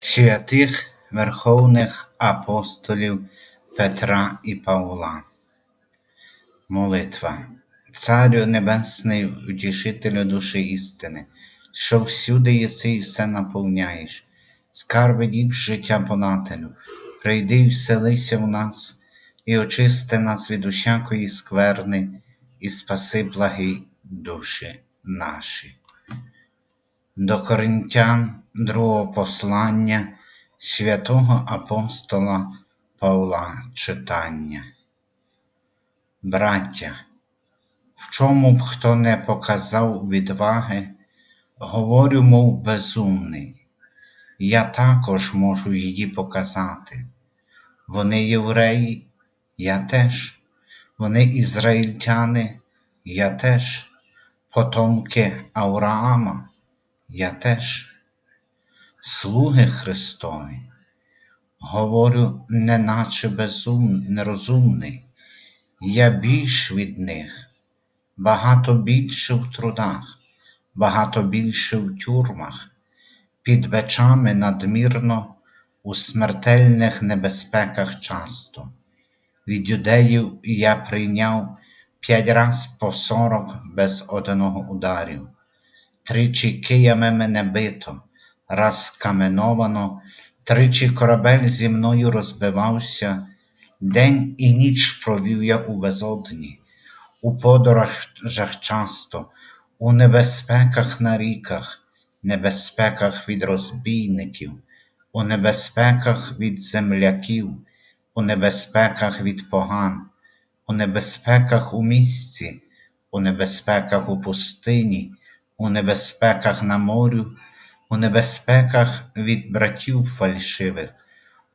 святих Верховних Апостолів Петра і Павла. Молитва. Царю Небесний, утішителю душі істини, що всюди єси і все наповняєш, скарби діб життя понателю, прийди і вселися в нас, і очисти нас від усякої скверни, і спаси благі душі наші. До Коринтян другого послання святого апостола Павла читання. Браття, в чому б хто не показав відваги, говорю, мов безумний, я також можу її показати. Вони євреї, я теж, вони ізраїльтяни, я теж, потомки Авраама, я теж, слуги Христові, говорю, неначе безум, нерозумний, я більш від них, багато більше в трудах, багато більше в тюрмах, під бичами надмірно, у смертельних небезпеках часто. Від юдеїв я прийняв п'ять раз по сорок без одного ударів. Тричі киями мене бито, раз каменовано, тричі корабель зі мною розбивався, день і ніч провів я у безодні, у подорожах часто, у небезпеках на ріках, небезпеках від розбійників, у небезпеках від земляків, у небезпеках від поган, у небезпеках у місці, у небезпеках у пустині, у небезпеках на морю, у небезпеках від братів фальшивих,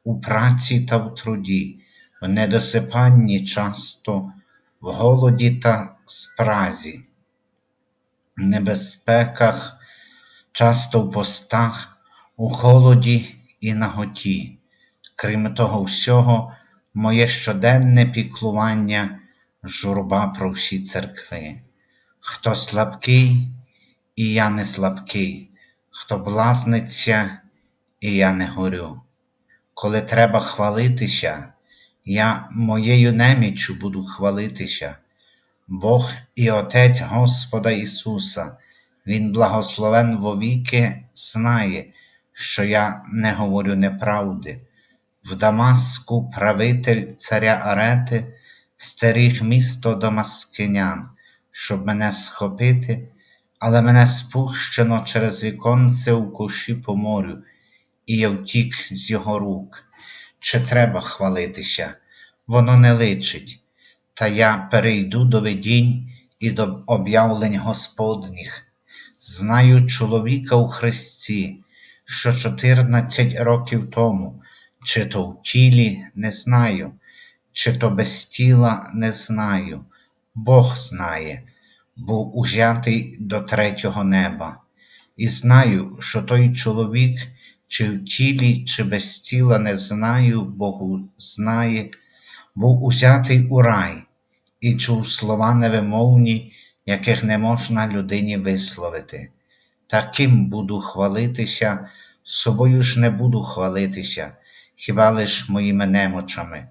у праці та в труді, в недосипанні часто, в голоді та спразі, в небезпеках, часто в постах, у холоді і наготі. Крім того всього, моє щоденне піклування, журба про всі церкви. Хто слабкий, і я не слабкий, хто блазниться, і я не горю. Коли треба хвалитися, я моєю неміччю буду хвалитися. Бог і Отець Господа Ісуса, Він благословен вовіки, знає, що я не говорю неправди. В Дамаску правитель царя Арети стеріг місто Дамаскинян, щоб мене схопити, але мене спущено через віконце у кущі по морю, і я втік з його рук. Чи треба хвалитися? Воно не личить, та я перейду до видінь і до об'явлень Господніх. Знаю чоловіка у Христі, що чотирнадцять років тому, чи то в тілі не знаю, чи то без тіла не знаю, Бог знає, був узятий до третього неба, і знаю, що той чоловік, чи в тілі, чи без тіла не знаю, Богу знає, був узятий у рай і чув слова невимовні, яких не можна людині висловити. Таким буду хвалитися, собою ж не буду хвалитися, хіба лиш моїми немочами.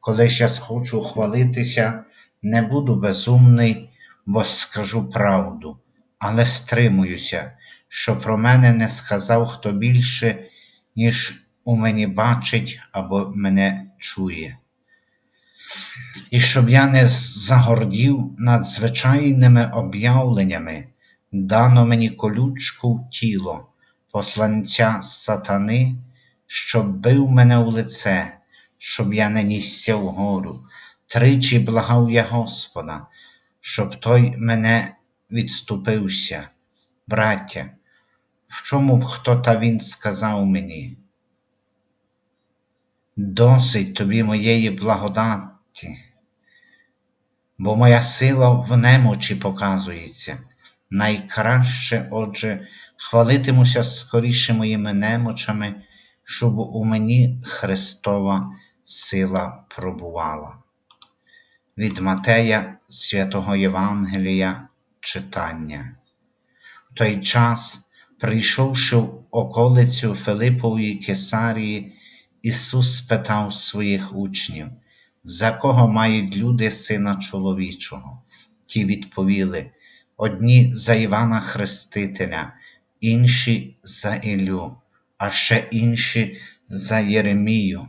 Коли ж я схочу хвалитися, не буду безумний, бо скажу правду, але стримуюся, що про мене не сказав хто більше, ніж у мені бачить або мене чує. І щоб я не загордів над звичайними об'явленнями, дано мені колючку в тіло, посланця сатани, щоб бив мене в лице, щоб я не нісся вгору, тричі благав я Господа, щоб той мене відступився. Браття, в чому б хто та він сказав мені? Досить тобі моєї благодаті, бо моя сила в немочі показується. Найкраще, отже, хвалитимуся скоріше моїми немочами, щоб у мені Христова сила пробувала. Від Матея святого Євангелія читання. В той час Прийшовши в околицю Филипової Кесарії, Ісус спитав своїх учнів, за кого мають люди сина чоловічого? Ті відповіли: одні за Івана Хрестителя, інші за Ілю, а ще інші за Єремію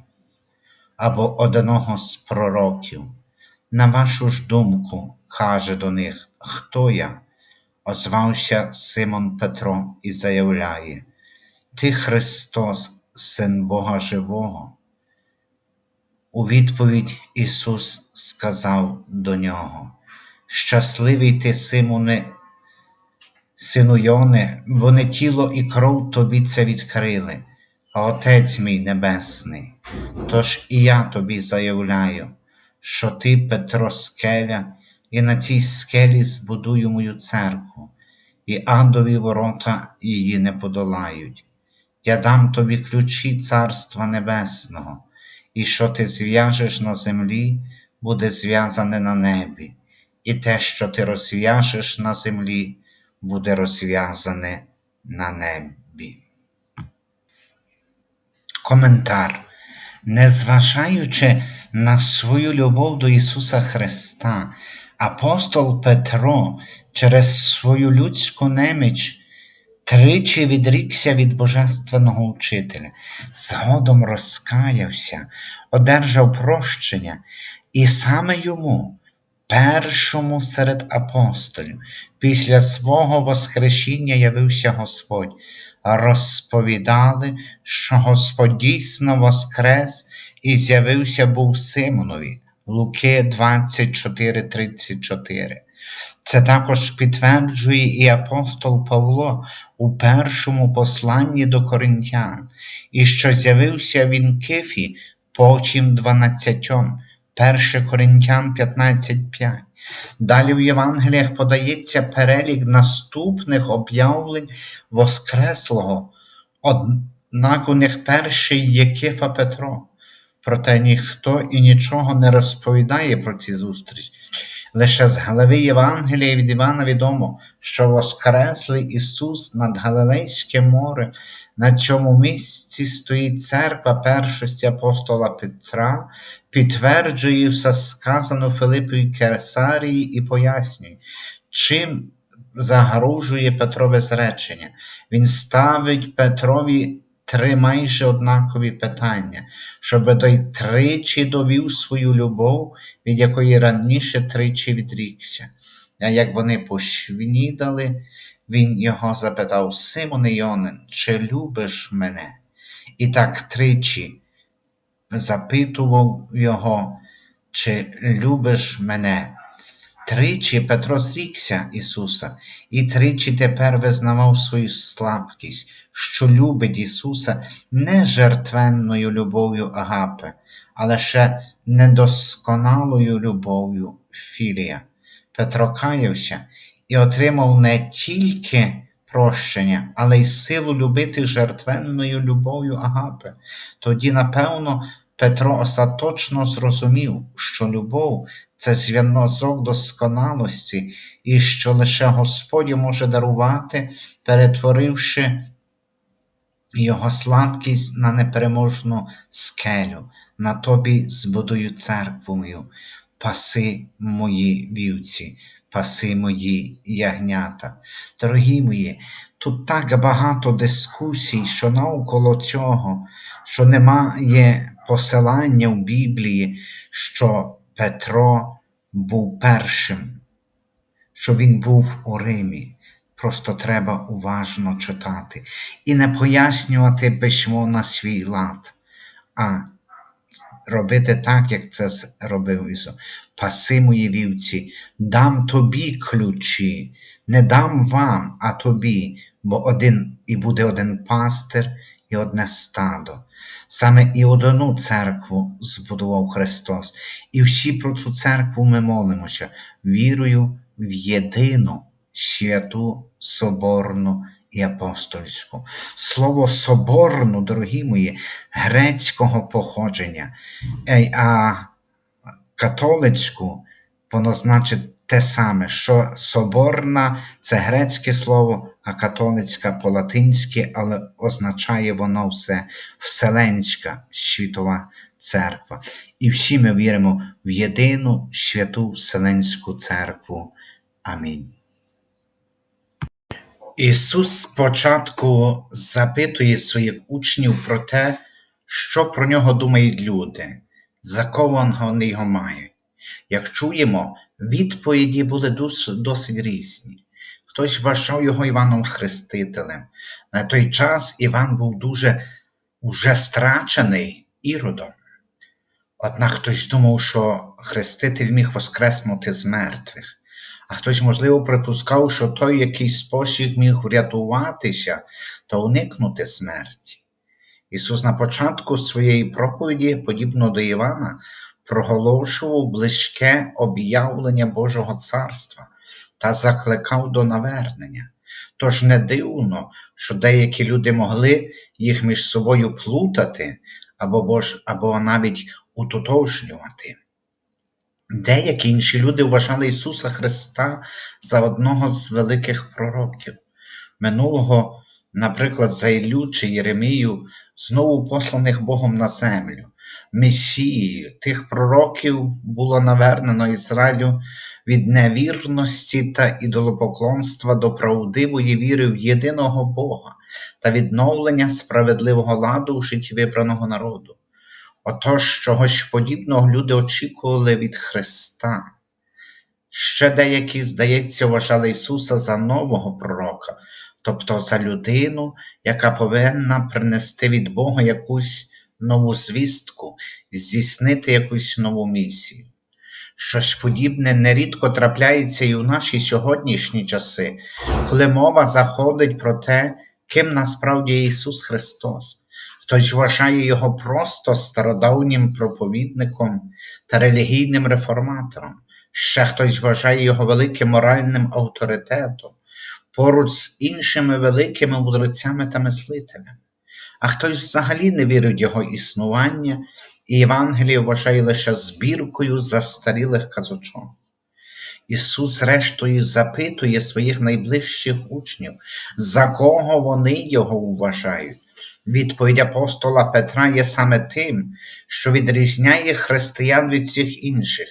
або одного з пророків. На вашу ж думку, каже до них, хто я? Озвався Симон Петро і заявляє: Ти Христос, Син Бога Живого. У відповідь Ісус сказав до нього: Щасливий ти, Симоне, сину Йоне, бо не тіло і кров тобі це відкрили, а Отець мій Небесний. Тож і я тобі заявляю, що ти, Петро, скеля, і на цій скелі збудую мою церкву, і адові ворота її не подолають. Я дам тобі ключі Царства Небесного, і що ти зв'яжеш на землі, буде зв'язане на небі, і те, що ти розв'яжеш на землі, буде розв'язане на небі. Коментар. Незважаючи на свою любов до Ісуса Христа, апостол Петро через свою людську неміч тричі відрікся від Божественного Учителя, згодом розкаявся, одержав прощення, і саме йому, першому серед апостолів, після свого Воскресіння явився Господь, розповідали, що Господь дійсно воскрес і з'явився був Симонові. Луки 24:34. Це також підтверджує і апостол Павло у першому посланні до Коринтян, і що з'явився він Кифі, потім дванадцятьом, 1 Коринтян 15.5. Далі в Євангеліях подається перелік наступних об'явлень Воскреслого, однак у них перший є Кифа Петро. Проте ніхто і нічого не розповідає про ці зустрічі. Лише з голови Євангелія від Івана відомо, що Воскреслий Ісус над Галилейське море, на цьому місці стоїть церква першості апостола Петра, підтверджує все сказано Филипові Керсарії і пояснює, чим загрожує Петрове зречення. Він ставить Петрові три майже однакові питання, щоб той тричі довів свою любов, від якої раніше тричі відрікся. А як вони пошвнідали, він його запитав Симоне Йонин, чи любиш мене? І так тричі запитував його, чи любиш мене? Тричі Петро зрікся Ісуса, і тричі тепер визнавав свою слабкість, що любить Ісуса не жертвенною любов'ю Агапи, але ще недосконалою любов'ю Філія. Петро каявся і отримав не тільки прощення, але й силу любити жертвенною любов'ю Агапи. Тоді, напевно, Петро остаточно зрозумів, що любов це зв'язок досконалості, і що лише Господь може дарувати, перетворивши його слабкість на непереможну скелю, на тобі збудую церкву мою, паси мої вівці, паси мої ягнята. Дорогі мої, тут так багато дискусій, що навколо цього, що немає посилання в Біблії, що Петро був першим, що він був у Римі. Просто треба уважно читати і не пояснювати письмо на свій лад, а робити так, як це робив Ісус. Паси мої вівці, дам тобі ключі, не дам вам, а тобі, бо один і буде один пастир і одне стадо. Саме і одну церкву збудував Христос, і всі про цю церкву ми молимося, вірою в єдину святу Соборну і апостольську. Слово соборну, дорогі мої, грецького походження, а католицьку воно значить те саме, що соборна це грецьке слово, а католицька по-латинськи, але означає воно все Вселенська світова церква. І всі ми віримо в єдину святу Вселенську церкву. Амінь. Ісус спочатку запитує своїх учнів про те, що про нього думають люди, за кого вони його мають. Як чуємо, відповіді були досить різні. Хтось вважав його Іваном Хрестителем. На той час Іван був дуже уже страчений іродом. Однак хтось думав, що Хреститель міг воскреснути з мертвих, а хтось, можливо, припускав, що той якийсь спосіб міг врятуватися та уникнути смерті. Ісус на початку своєї проповіді, подібно до Івана, проголошував близьке об'явлення Божого царства та закликав до навернення. Тож не дивно, що деякі люди могли їх між собою плутати або, або навіть утотожнювати. Деякі інші люди вважали Ісуса Христа за одного з великих пророків. Минулого, наприклад, за Іллю чи Єремію, знову посланих Богом на землю. Месією тих пророків було навернено Ізраїлю від невірності та ідолопоклонства до правдивої віри в єдиного Бога та відновлення справедливого ладу в житті вибраного народу. Отож, чогось подібного люди очікували від Христа. Ще деякі, здається, вважали Ісуса за нового пророка, тобто за людину, яка повинна принести від Бога якусь нову звістку, здійснити якусь нову місію. Щось подібне нерідко трапляється і в наші сьогоднішні часи, коли мова заходить про те, ким насправді є Ісус Христос. Хтось вважає його просто стародавнім проповідником та релігійним реформатором. Ще хтось вважає його великим моральним авторитетом, поруч з іншими великими мудрецями та мислителями. А хтось взагалі не вірить в його існування, і Євангеліє вважає лише збіркою застарілих казочок. Ісус, зрештою, запитує своїх найближчих учнів, за кого вони його вважають. Відповідь апостола Петра є саме тим, що відрізняє християн від всіх інших.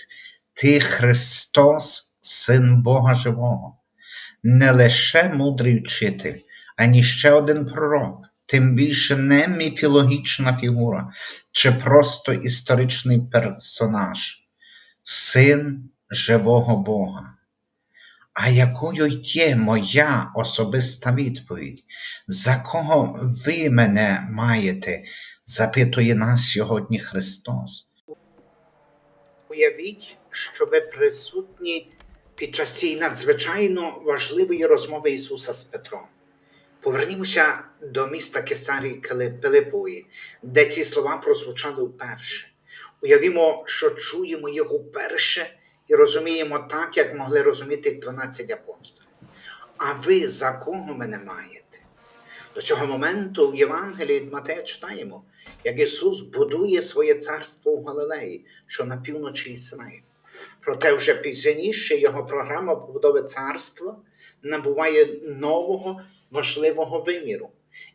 Ти Христос, Син Бога Живого, не лише мудрий вчитель, ані ще один пророк, тим більше не міфологічна фігура чи просто історичний персонаж, син живого Бога. А якою є моя особиста відповідь? За кого ви мене маєте? запитує нас сьогодні Христос. Уявіть, що ви присутні під час цієї надзвичайно важливої розмови Ісуса з Петром. Повернімося до міста Кесарії Пилипової, де ці слова прозвучали вперше. Уявімо, що чуємо їх вперше і розуміємо так, як могли розуміти 12 апостолів. А ви за кого мене маєте? До цього моменту в Євангелії від Матея читаємо, як Ісус будує своє царство в Галилеї, що на півночі Ізраїлю. Проте вже пізніше його програма побудови царства набуває нового важливого виміру.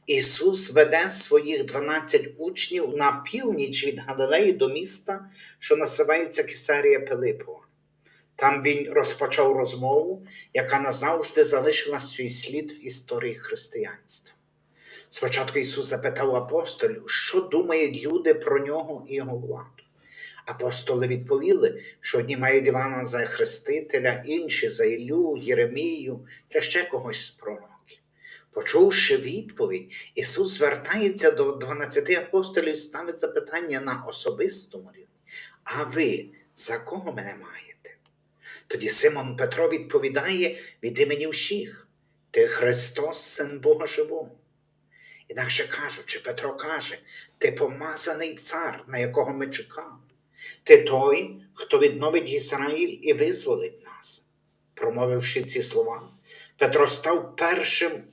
Ісус веде своїх 12 учнів на північ від Галилеї до міста, що називається Кесарія Пилипова. Там він розпочав розмову, яка назавжди залишила свій слід в історії християнства. Спочатку Ісус запитав апостолів, що думають люди про нього і його владу. Апостоли відповіли, що одні мають Івана за Хрестителя, інші за Іллю, Єремію чи ще когось з пророків. Почувши відповідь, Ісус звертається до 12 апостолів і ставить запитання на особистому рівні. А ви за кого мене маєте? Тоді Симон Петро відповідає від імені всіх: Ти Христос, Син Бога Живого. Інакше кажучи, Петро каже, ти помазаний цар, на якого ми чекали. Ти той, хто відновить Ізраїль і визволить нас. Промовивши ці слова, Петро став першим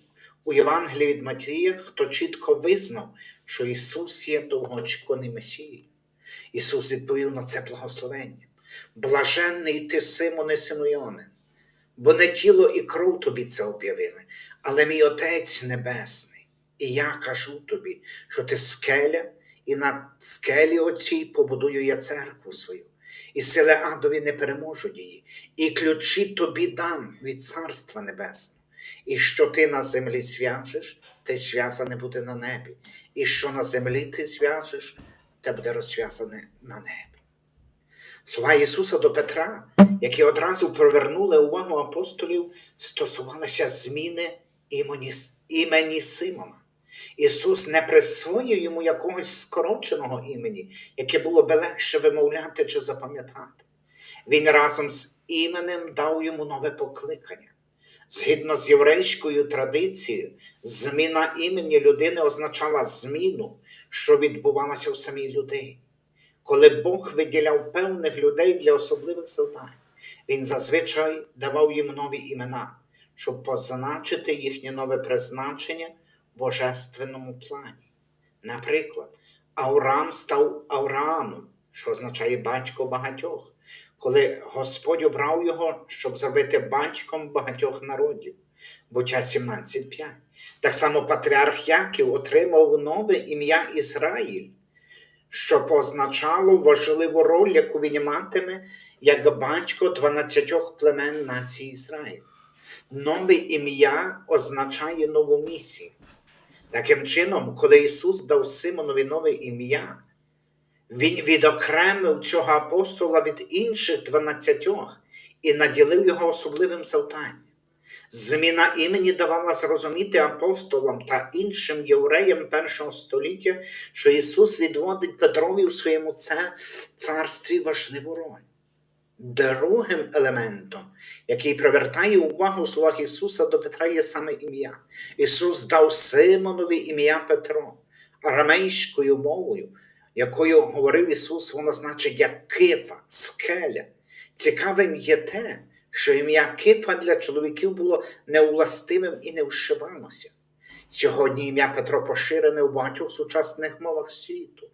у Євангелії від Матія, хто чітко визнав, що Ісус є довгоочікуваний Месією. Ісус відповів на це благословення. Блаженний ти, Симоне Симеоне, бо не тіло і кров тобі це об'явили, але мій Отець Небесний. І я кажу тобі, що ти скеля, і на скелі оцій побудую я церкву свою, і сили адові не переможуть її, і ключі тобі дам від Царства Небесного. І що ти на землі зв'яжеш, те зв'язане буде на небі, і що на землі ти зв'яжеш, те буде розв'язане на небі. Слова Ісуса до Петра, які одразу привернули увагу апостолів, стосувалися зміни імені, імені Симона. Ісус не присвоїв йому якогось скороченого імені, яке було би легше вимовляти чи запам'ятати. Він разом з іменем дав йому нове покликання. Згідно з єврейською традицією, зміна імені людини означала зміну, що відбувалася в самій людині. Коли Бог виділяв певних людей для особливих завдань, Він зазвичай давав їм нові імена, щоб позначити їхнє нове призначення в божественному плані. Наприклад, Аурам став Авраамом, що означає батько багатьох, коли Господь обрав його, щоб зробити батьком багатьох народів. Буття 17.5. Так само патріарх Яків отримав нове ім'я Ізраїль, що позначало важливу роль, яку він матиме як батько 12 племен нації Ізраїль. Нове ім'я означає нову місію. Таким чином, коли Ісус дав Симонові нове ім'я, Він відокремив цього апостола від інших дванадцятьох і наділив його особливим завданням. Зміна імені давала зрозуміти апостолам та іншим євреям першого століття, що Ісус відводить Петрові в своєму царстві важливу роль. Другим елементом, який привертає увагу в словах Ісуса до Петра, є саме ім'я. Ісус дав Симонові ім'я Петро, арамейською мовою, якою говорив Ісус, воно значить як кифа, скеля. Цікавим є те, що ім'я Кифа для чоловіків було невластивим і не вшивалося. Сьогодні ім'я Петро поширене у багатьох сучасних мовах світу,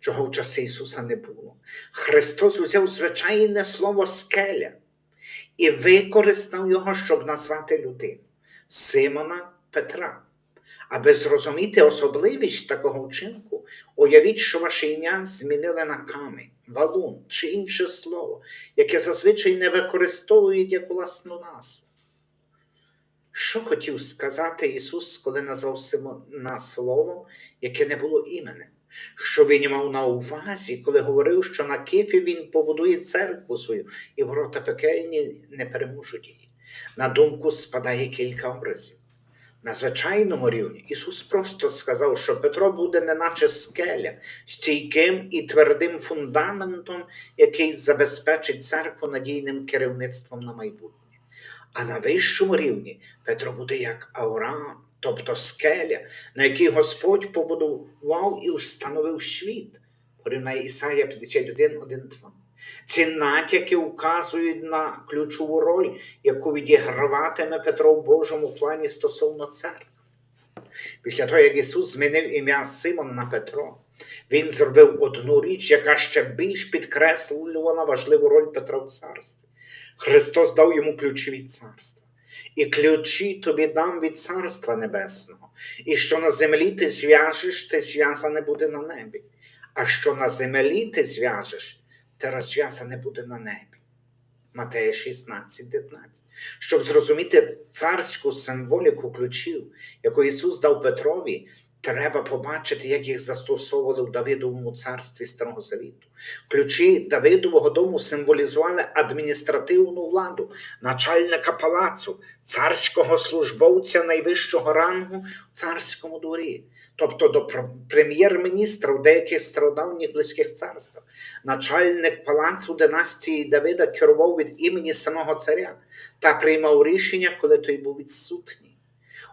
чого в часи Ісуса не було. Христос взяв звичайне слово скеля і використав його, щоб назвати людину Симона Петра. Аби зрозуміти особливість такого вчинку, уявіть, що ваше ім'я змінили на камінь, валун чи інше слово, яке зазвичай не використовують як власну назву. Що хотів сказати Ісус, коли назвав Симона словом, яке не було іменем? Що він мав на увазі, коли говорив, що на кифі він побудує церкву свою, і ворота пекельні не переможуть її. На думку спадає кілька образів. На звичайному рівні Ісус просто сказав, що Петро буде неначе скеля, стійким і твердим фундаментом, який забезпечить церкву надійним керівництвом на майбутнє. А на вищому рівні Петро буде як Авраам, тобто скеля, на якій Господь побудував і встановив світ. Порівняє Ісая 51, 1, 2. Ці натяки вказують на ключову роль, яку відіграватиме Петро в Божому плані стосовно церкви. Після того, як Ісус змінив ім'я Симон на Петро, Він зробив одну річ, яка ще більш підкреслювала важливу роль Петра в царстві. Христос дав йому ключі від царства. І ключі тобі дам від Царства Небесного. І що на землі ти зв'яжеш, те зв'язане буде на небі. А що на землі ти зв'яжеш, те розв'язане буде на небі. Матея 16, 19. Щоб зрозуміти царську символіку ключів, яку Ісус дав Петрові, треба побачити, як їх застосовували в Давидовому царстві Старого Завіту. Ключі Давидового дому символізували адміністративну владу, начальника палацу, царського службовця найвищого рангу в царському дворі, тобто до прем'єр-міністра в деяких стародавніх близьких царствах. Начальник палацу династії Давида керував від імені самого царя та приймав рішення, коли той був відсутній.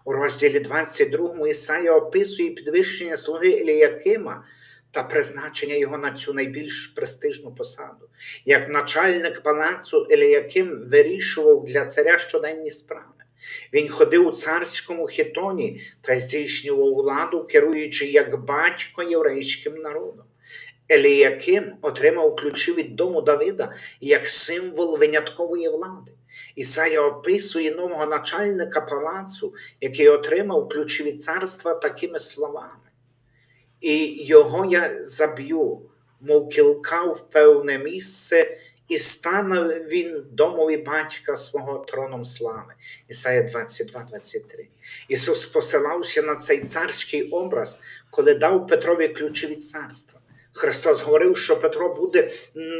У розділі 22 Ісая описує підвищення слуги Еліякима та призначення його на цю найбільш престижну посаду. Як начальник палацу Еліяким вирішував для царя щоденні справи. Він ходив у царському хітоні та здійснював владу, керуючи як батько єврейським народом. Еліяким отримав ключі від дому Давида як символ виняткової влади. Ісая описує нового начальника палацу, який отримав ключі від царства такими словами. І його я заб'ю, мов кілка в певне місце, і стане він домові батька свого троном слави. Ісая 22, 23. Ісус посилався на цей царський образ, коли дав Петрові ключі від царства. Христос говорив, що Петро буде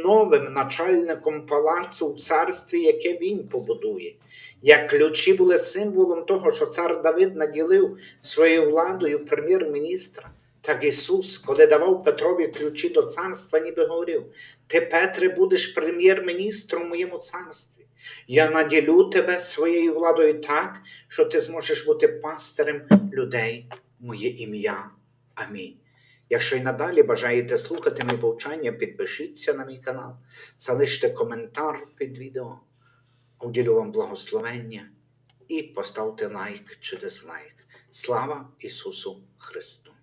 новим начальником палацу в царстві, яке він побудує. Як ключі були символом того, що цар Давид наділив своєю владою прем'єр-міністра, так Ісус, коли давав Петрові ключі до царства, ніби говорив: Ти, Петре, будеш прем'єр-міністром у моєму царстві. Я наділю тебе своєю владою так, що ти зможеш бути пастирем людей моє ім'я. Амінь. Якщо й надалі бажаєте слухати мої повчання, підпишіться на мій канал, залиште коментар під відео, уділю вам благословення і поставте лайк чи дизлайк. Слава Ісусу Христу!